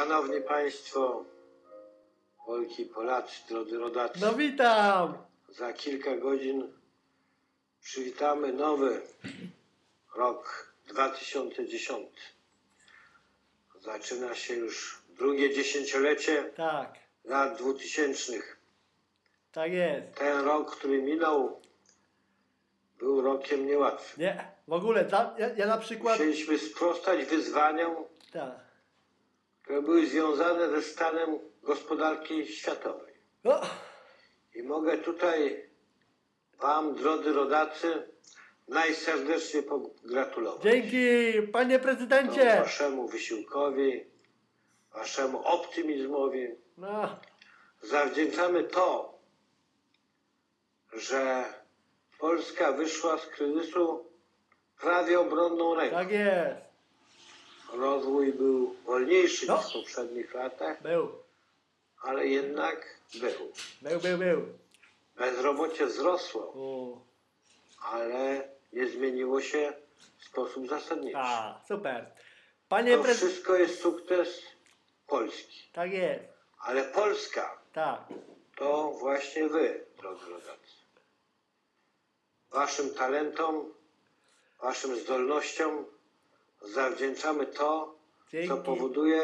Szanowni Państwo, Polki i Polacy, drodzy rodacy, No witam! za kilka godzin przywitamy nowy rok 2010. Zaczyna się już drugie dziesięciolecie Tak, lat 2000. tak jest. Ten rok, który minął, był rokiem niełatwym. Nie, w ogóle, dla, ja, ja na przykład... Musieliśmy sprostać wyzwaniom, Tak. Które były związane ze stanem gospodarki światowej. O, I mogę tutaj Wam, drodzy rodacy, najserdeczniej pogratulować. dzięki, panie prezydencie! Waszemu wysiłkowi, Waszemu optymizmowi No, zawdzięczamy to, że Polska wyszła z kryzysu prawie obronną ręką. tak jest. Rozwój był wolniejszy No. niż w poprzednich latach, Był, ale jednak był. był, był, był. Bezrobocie wzrosło, O, ale nie zmieniło się w sposób zasadniczy. a, super. Panie To prezydencie... wszystko jest sukces Polski. Tak jest, Ale Polska tak. to właśnie wy, drodzy rodacy. Waszym talentom, waszym zdolnościom zawdzięczamy to, co Dzięki. powoduje,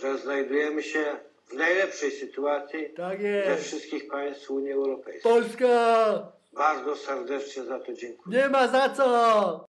że znajdujemy się w najlepszej sytuacji Tak ze wszystkich państw Unii Europejskiej. Polska! Bardzo serdecznie za to dziękuję. Nie ma za co!